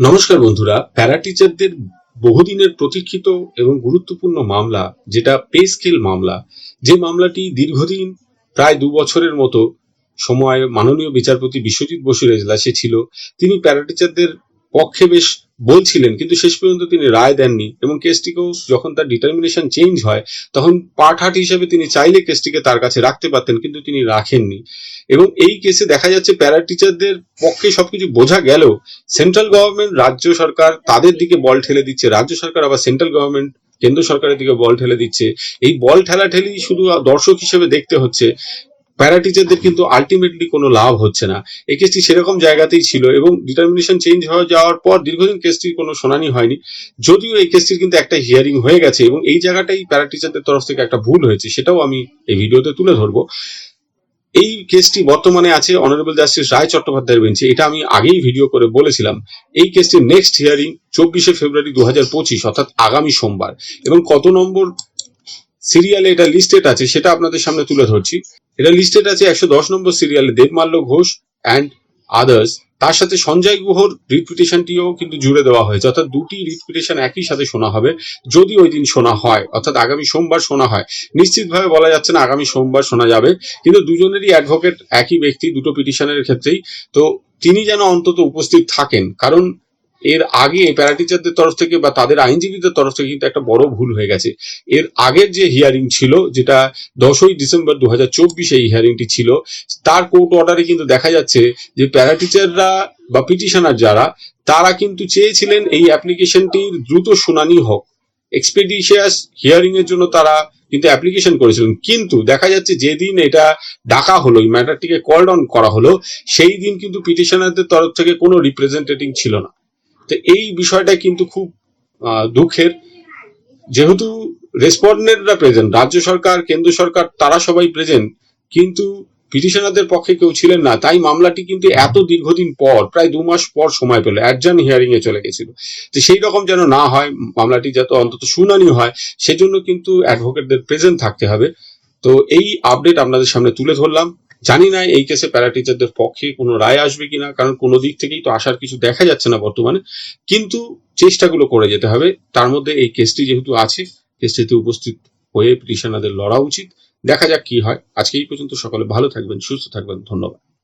নমস্কার বন্ধুরা প্যারা টিচারদের বহুদিনের প্রতীক্ষিত এবং গুরুত্বপূর্ণ মামলা, যেটা পে স্কেল মামলা, যে মামলাটি দীর্ঘদিন, প্রায় দু বছরের মতো সময় মাননীয় বিচারপতি বিশ্বজিৎ বসুর এজলাসে ছিল, তিনি প্যারা টিচারদের পক্ষে বেশ বলছিলেন, কিন্তু শেষ পর্যন্ত তিনি রায় দেননি এবং কেসটিকেও যখন তার ডিটারমিনেশন চেঞ্জ হয়, তখন পার্ট হার্ট হিসেবে তিনি চাইলে কেসটিকে তার কাছে রাখতে পারতেন, কিন্তু তিনি রাখেননি। এবং এই কেসে দেখা যাচ্ছে প্যারা টিচারদের পক্ষে সবকিছু বোঝা গেলেও সেন্ট্রাল গভর্নমেন্ট, রাজ্য সরকার তাদের দিকে বল ঠেলে দিচ্ছে, রাজ্য সরকার আবার সেন্ট্রাল গভর্নমেন্ট, কেন্দ্র সরকারের দিকে বল ঠেলে দিচ্ছে। এই বল ঠেলাঠেলি শুধু দর্শক হিসেবে দেখতে হচ্ছে। প্যারা টিচারদের কিন্তু আলটিমেটলি কোনো লাভ হচ্ছে না। এই কেসটি সেরকম জায়গাতেই ছিল এবং ডিটারমিনেশন চেঞ্জ হয়ে যাওয়ার পর দীর্ঘদিন কেসটির কোনো শুনানি হয়নি। যদিও এই কেসটির কিন্তু একটা হিয়ারিং হয়ে গেছে এবং এই জায়গাটাই প্যারা টিচারদের তরফ থেকে একটা ভুল হয়েছে, সেটাও আমি এই ভিডিওতে তুলে ধরবো। এই কেসটি বর্তমানে আছে অনারেবল জাস্টিস রায় চট্টোপাধ্যায়ের বেঞ্চে এটা আমি আগেই ভিডিও করে বলেছিলাম। এই কেসটির নেক্সট হিয়ারিং চব্বিশে ফেব্রুয়ারি দু হাজার পঁচিশ, অর্থাৎ আগামী সোমবার। এবং কত নম্বর সিরিয়ালে এটা লিস্টেড আছে, সেটা আপনাদের সামনে তুলে ধরছি। এটা লিস্টেড আছে একশো দশ নম্বর সিরিয়ালে দেবমাল্য ঘোষ অ্যান্ড আদার্স তার সাথে সঞ্জয় গুহর রিট পিটিশনটিও কিন্তু জুড়ে দেওয়া হয়েছে। অর্থাৎ দুটি রিট পিটিশন একই সাথে শোনা হবে, যদি ওই দিন শোনা হয়। অর্থাৎ আগামী সোমবার শোনা হয়। নিশ্চিতভাবে বলা যাচ্ছে না আগামী সোমবার শোনা যাবে, কিন্তু দুজনেরই অ্যাডভোকেট একই ব্যক্তি, দুটো পিটিশনের ক্ষেত্রেই। তো তিনি যেন অন্তত উপস্থিত থাকেন, কারণ এর আগে প্যারাটিচারদের তরফ থেকে বা তাদের আইনজীবীদের তরফ থেকে কিন্তু একটা বড় ভুল হয়ে গেছে। এর আগের যে হিয়ারিং ছিল, যেটা দশই ডিসেম্বর দু হাজার চব্বিশে এই হিয়ারিংটি ছিল, তার কোর্ট অর্ডারে কিন্তু দেখা যাচ্ছে যে প্যারাটিচাররা বা পিটিশনার যারা, তারা কিন্তু চেয়েছিলেন এই অ্যাপ্লিকেশনটির দ্রুত শুনানি হোক। এক্সপেডিশিয়াস হিয়ারিং এর জন্য তারা কিন্তু অ্যাপ্লিকেশন করেছিলেন। কিন্তু দেখা যাচ্ছে যেদিন এটা ডাকা হলো ম্যাটারটিকে কল ডাউন করা হলো, সেই দিন কিন্তু পিটিশনারদের তরফ থেকে কোনো রিপ্রেজেন্টেটিভ ছিল না। তো এই বিষয়টা কিন্তু খুব দুঃখের। যেহেতু রেসপন্ডেন্টরা প্রেজেন্ট রাজ্য সরকার, কেন্দ্র সরকার, তারা সবাই প্রেজেন্ট কিন্তু পিটিশনারদের পক্ষে কেউ ছিলেন না। তাই মামলাটি কিন্তু এত দীর্ঘদিন পর, প্রায় দু মাস পর সময় পেল। অ্যাডজান হিয়ারিং এ চলে গেছিল। তো সেই রকম যেন না হয়, মামলাটি যাতে অন্তত শুনানি হয়, সেজন্য কিন্তু অ্যাডভোকেটদের প্রেজেন্ট থাকতে হবে। তো এই আপডেট আপনাদের সামনে তুলে ধরলাম। জানি না এই কেসে প্যারা টিচারদের পক্ষে কোনো রায় আসবে কিনা, কারণ কোনো দিক থেকেই তো আসার কিছু দেখা যাচ্ছে না বর্তমানে। কিন্তু চেষ্টাগুলো করে যেতে হবে। তার মধ্যে এই কেসটি যেহেতু আছে কেসটিতে উপস্থিত হয়ে পিটিশনারদের লড়া উচিত। দেখা যাক কি হয়। আজকে এই পর্যন্ত সকলে ভালো থাকবেন, সুস্থ থাকবেন। ধন্যবাদ।